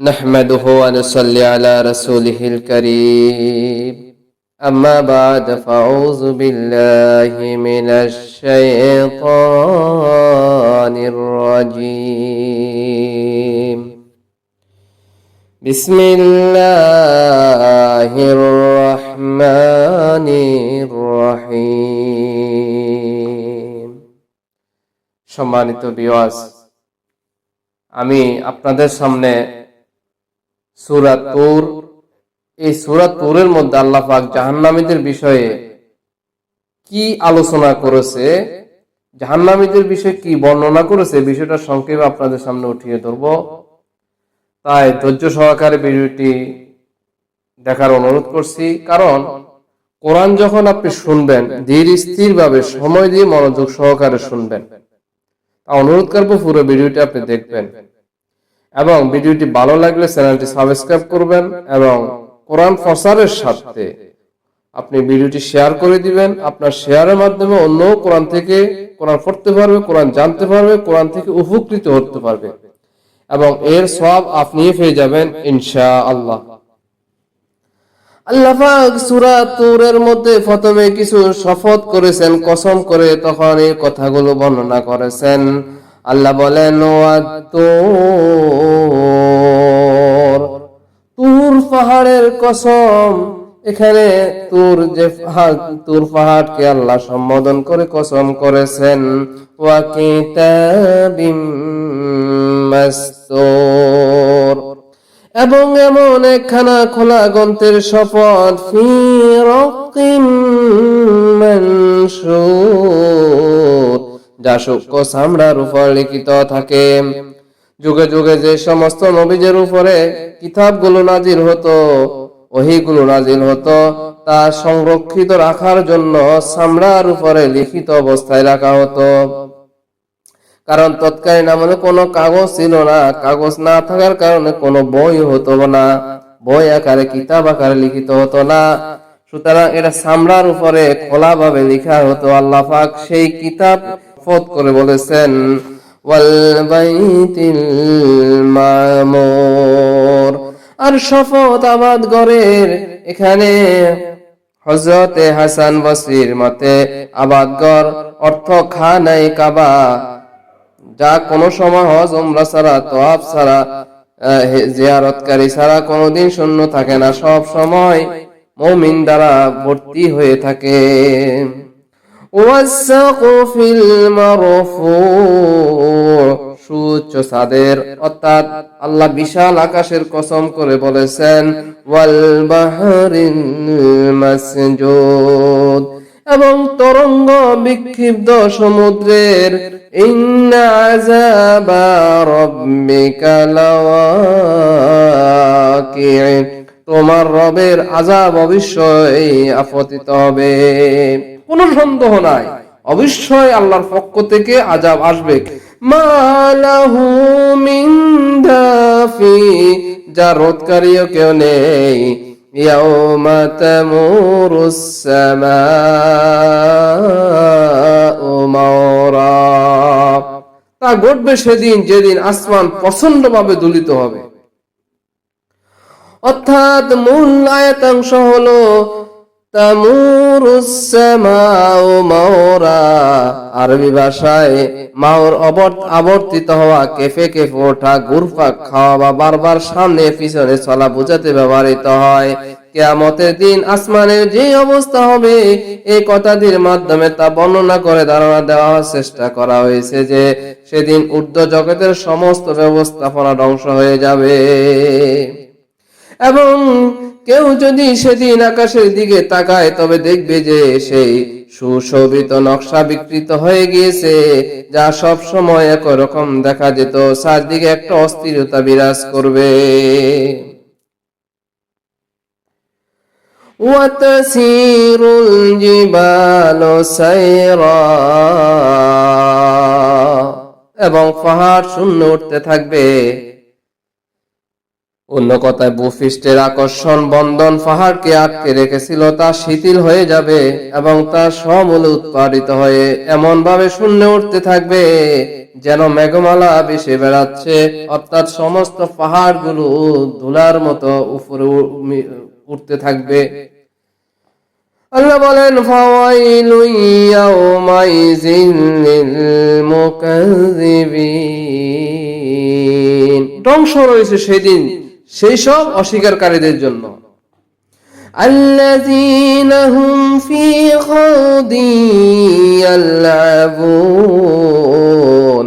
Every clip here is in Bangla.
نحمده ونصلي على رسوله الكريم أما بعد فأعوذ بالله من الشيطان الرجيم بسم الله الرحمن الرحيم সম্মানিত বিওয়াস আমি আপনাদের সামনে সুরাত তুর। এই তুরের মধ্যে আল্লাহ পাক জাহান্নামীদের বিষয়ে কি আলোচনা করেছে, জাহান্নামীদের বিষয়ে কি বর্ণনা করেছে, বিষয়টা সংক্ষেপে আপনাদের সামনে উঠিয়ে ধরব। তাই ধৈর্য সহকারে ভিডিওটি দেখার অনুরোধ করছি, কারণ কোরআন যখন আপনি শুনবেন, ধীর স্থির ভাবে সময় দিয়ে মনোযোগ সহকারে শুনবেন। অনুরোধ করব পুরো ভিডিওটি আপনি দেখবেন। এবং ভিডিওটি ভালো লাগলে চ্যানেলটি সাবস্ক্রাইব করবেন এবং কোরআন প্রচারের সাথে আপনি ভিডিওটি শেয়ার করে দিবেন। আপনার শেয়ারের মাধ্যমে অন্য কোরআন থেকে কোরআন পড়তে পারবে, কোরআন জানতে পারবে, কোরআন থেকে উপকৃত হতে পারবে। এবং এর সব আপনি পেয়ে যাবেন ইনশা আল্লাহ আল্লাহ পাক সূরা তুরের মধ্যে প্রথমে কিছু শপথ করেছেন, কসম করে তখন এই কথাগুলো বর্ণনা করেছেন। আল্লাহ বলেন পাহাড়ের কসম। এখানে তুর যে পাহাড়, তুর পাহাড়কে আল্লাহ সম্বোধন করে কসম করেছেন। এবং এমন একখানা খোলা গ্রন্থের শপথ, ফি রক্তিম যা সূক্ষ্ম চামড়ার উপর লিখিত থাকে। যুগে যুগে যে সমস্ত নবীজের উপরে কিতাবগুলো নাজিল হতো, ওহিগুলো নাজিল হতো, তা সংরক্ষিত রাখার জন্য চামড়ার উপরে লিখিত অবস্থায় রাখা হতো। কারণ তৎকালীন আমলে কোনো কাগজ ছিল না, কাগজ না থাকার কারণে কোনো বই হতো না, বই আকারে, কিতাব আকারে লিখিত হতো না। সুতরাং এটা সামরার উপরে খোলা ভাবে লেখা হতো, আল্লাহ পাক সেই কিতাব ফত করে বলেছেন ওয়াল বাইতিল মামুর। আর শপথ আবাদ গড়ের এখানে হজরতে হাসান বসরির মতে আবাদগর অর্থ খানাই কাবা। যা কোনো সময় হজ উমরা ছাড়া তোয়াব আহ, জিয়ারতকারী ছাড়া কোনোদিন শূন্য থাকে না। সব সময় মমিন দ্বারা ভর্তি হয়ে থাকে। সাদের অর্থাৎ আল্লাহ বিশাল আকাশের কসম করে বলেছেন, ওয়াল এবং তরঙ্গ বিক্ষিপ্ত সমুদ্রের তোমার রবের আজাব অবশ্যই আপতিত হবে। কোনো সন্দেহ নাই। অবশ্যই আল্লাহর পক্ষ থেকে আজাব আসবে। মালাহু যা রোধকারীও কেউ নেই। তা ঘটবে সেদিন যেদিন আসমান প্রচন্ডভাবে দুলিত হবে। অর্থাৎ মূল আয়াতাংশ হলো সামাউ মাওরা। আরবি ভাষায় মাওর আবর্তিত হওয়া কেফে কেফে ওঠা ঘুরপাক খাওয়া বা বারবার সামনে পিছনে চলা বোঝাতে ব্যবহৃত হয়। কেয়ামতের দিন আসমানের যে অবস্থা হবে এই কথাটির মাধ্যমে তা বর্ণনা করে ধারণা দেওয়ার চেষ্টা করা হয়েছে যে, সেদিন ঊর্ধ্ব জগতের সমস্ত ব্যবস্থাপনা ধ্বংস হয়ে যাবে। এবং কেউ যদি সেদিন আকাশের দিকে তাকায় তবে দেখবে যে সেই সুশোভিত নকশা বিকৃত হয়ে গিয়েছে যা সব সময় একই রকম দেখা যেত চারদিকে একটা অস্থিরতা বিরাজ করবে وتسير الجبال سيرا এবং পাহাড় শূন্য উঠতে থাকবে অন্য কথায় ভূপৃষ্ঠের আকর্ষণ বন্ধন পাহাড়কে আটকে রেখেছিল, তা শিথিল হয়ে যাবে এবং তা সমূলে উৎপাদিত হয়ে এমন ভাবে শূন্য উঠতে থাকবে যেন মেঘমালা ভেসে বেড়াচ্ছে। অর্থাৎ সমস্ত পাহাড়গুলো ধুলার মতো উপরে উঠতে থাকবে। আল্লাহ বলেন ধ্বংস রয়েছে সেদিন। সেই সব অস্বীকারীদের জন্য الذين هم في خوض يلعبون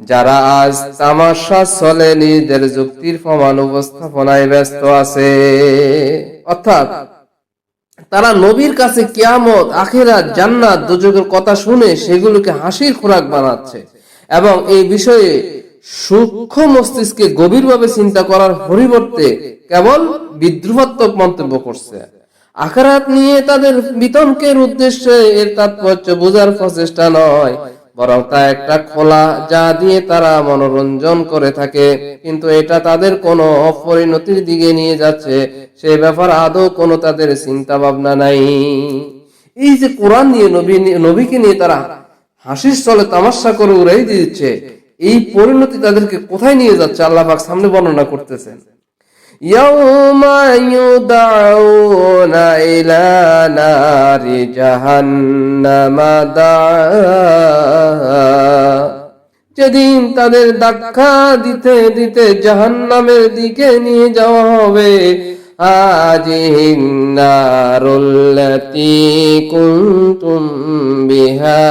যারা আজ তামাশা চলে নিজেদের যুক্তির প্রমাণ উপস্থাপনায় ব্যস্ত আছে অর্থাৎ তারা নবীর কাছে কিয়ামত আখেরাত জান্নাত দুযোগের কথা শুনে সেগুলোকে হাসির খোরাক বানাচ্ছে এবং এই বিষয়ে সূক্ষ্ম মস্তিষ্কে গভীরভাবে চিন্তা করার পরিবর্তে কেবল বিদ্রুপাত্মক মন্তব্য করছে। আখেরাত নিয়ে তাদের বিতর্কের উদ্দেশ্যে এর তাৎপর্য বোঝার প্রচেষ্টা নয়, বরং তা একটা খোলা যা দিয়ে তারা মনোরঞ্জন করে থাকে। কিন্তু এটা তাদের কোনো অপরিণতির দিকে নিয়ে যাচ্ছে, সে ব্যাপার আদৌ কোনো তাদের চিন্তা ভাবনা নাই। এই যে কোরআন নিয়ে নবী নবীকে নিয়ে তারা হাসির চলে তামাশা করে উড়াই দিচ্ছে এই পরিণতি তাদেরকে কোথায় নিয়ে যাচ্ছে আল্লাহ পাক সামনে বর্ণনা করতেছেন يوم يدعون إلى نار جهنم دعا যেদিন তাদের ধাক্কা দিতে দিতে জাহান্নামের দিকে নিয়ে যাওয়া হবে আজিহিন নারুল্লাতি কুনতুম বিহা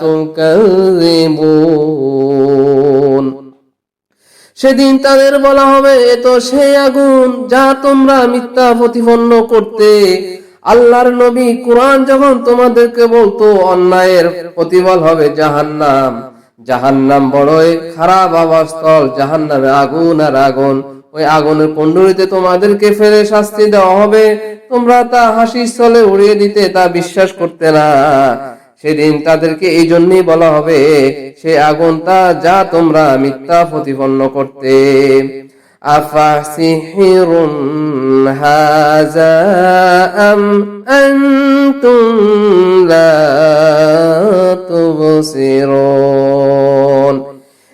তুকাযিবুন সেদিন তাদের বলা হবে তো সেই আগুন যা তোমরা মিথ্যা প্রতিপন্ন করতে। আল্লাহর নবী কোরআন যখন তোমাদেরকে বলতো, অন্যায়ের প্রতিফল হবে জাহান্নাম। জাহান্নাম বড়ই খারাপ আবাসস্থল জাহান্নামে আগুন আর আগুন। ওই আগুনের কুণ্ডলিতে তোমাদেরকে ফেলে শাস্তি দেওয়া হবে। তোমরা তা হাসির স্থলে উড়িয়ে দিতে তা বিশ্বাস করতে না। সেদিন তাদেরকে এই জন্যই বলা হবে, সে আগুনটা যা তোমরা মিথ্যা প্রতিপন্ন করতে।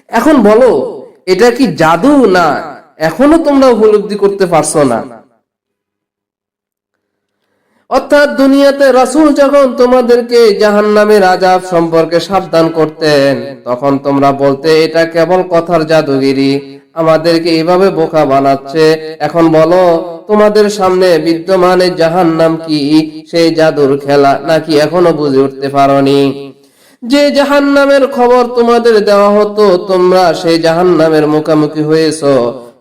এখন বলো, এটা কি জাদু না? এখনও তোমরা উপলব্ধি করতে পারছ না। অর্থাৎ দুনিয়াতে রাসূল যখন তোমাদেরকে জাহান্নামের আজাব সম্পর্কে সাবধান করতেন, তখন তোমরা বলতে, এটা কেবল কথার জাদুগিরি। আমাদেরকে এভাবে বোকা বানাচ্ছে। এখন বলো, তোমাদের সামনে বিদ্যমান এই জাহান্নাম কি? সেই জাদুর খেলা নাকি এখনও বুঝে উঠতে পারোনি? যে জাহান্নামের খবর তোমাদের দেওয়া হতো, তোমরা সেই জাহান্নামের মুখোমুখি হয়েছো।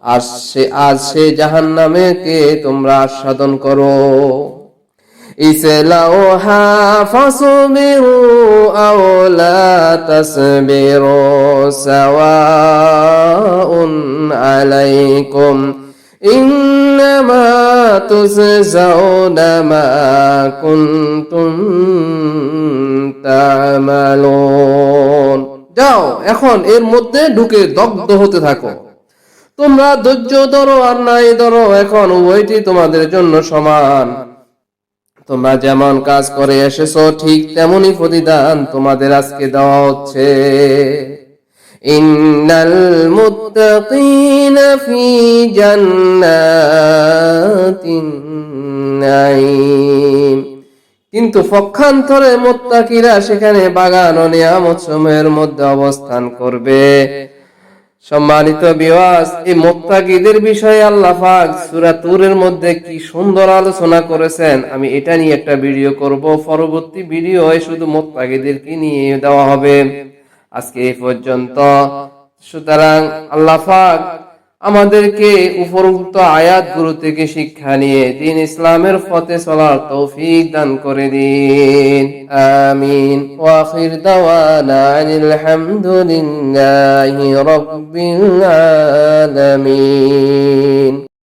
আর সে আজ সেই জাহান্নামে কে তোমরা আস্বাদন করো? ইসলাউহা ফাসবিরু আও লা তাসবিরু সাওয়াউন আলাইকুম ইন্নামা তুজজাউনা মা কুনতুম তা'মালুন। যাও, এখন এর মধ্যে ঢুকে দগ্ধ হতে থাকো। তোমরা ধৈর্য ধরো আর নাই ধরো, এখন উভয়টি তোমাদের জন্য সমান। তোমরা যেমন কাজ করে এসেছ, ঠিক তেমনই প্রতিদান তোমাদের আজকে দেওয়া হচ্ছে। ইন্নাল মুত্তাকিনা ফি জান্নাতিন কিন্তু পক্ষান্তরে মোত্তাকিরা সেখানে বাগান ও নিয়ামত সময়ের মধ্যে অবস্থান করবে। সম্মানিত বিওয়াস এই মোত্তাকিদের বিষয়ে আল্লাহ পাক সূরা তুরের মধ্যে কি সুন্দর আলোচনা করেছেন, আমি এটা নিয়ে একটা ভিডিও করব। পরবর্তী ভিডিও শুধু মোত্তাকিদেরকে নিয়ে দেওয়া হবে। আজকে এই পর্যন্ত। সুতরাং আল্লাহ আমাদেরকে উপরোক্ত আয়াতগুলো থেকে শিক্ষা নিয়ে দিন ইসলামের ফতে চলার তৌফিক দান করে দিন। আমিন। ওয়াখির দাওয়ানা আনিল হামদুলিল্লাহি রাব্বিল আলামিন।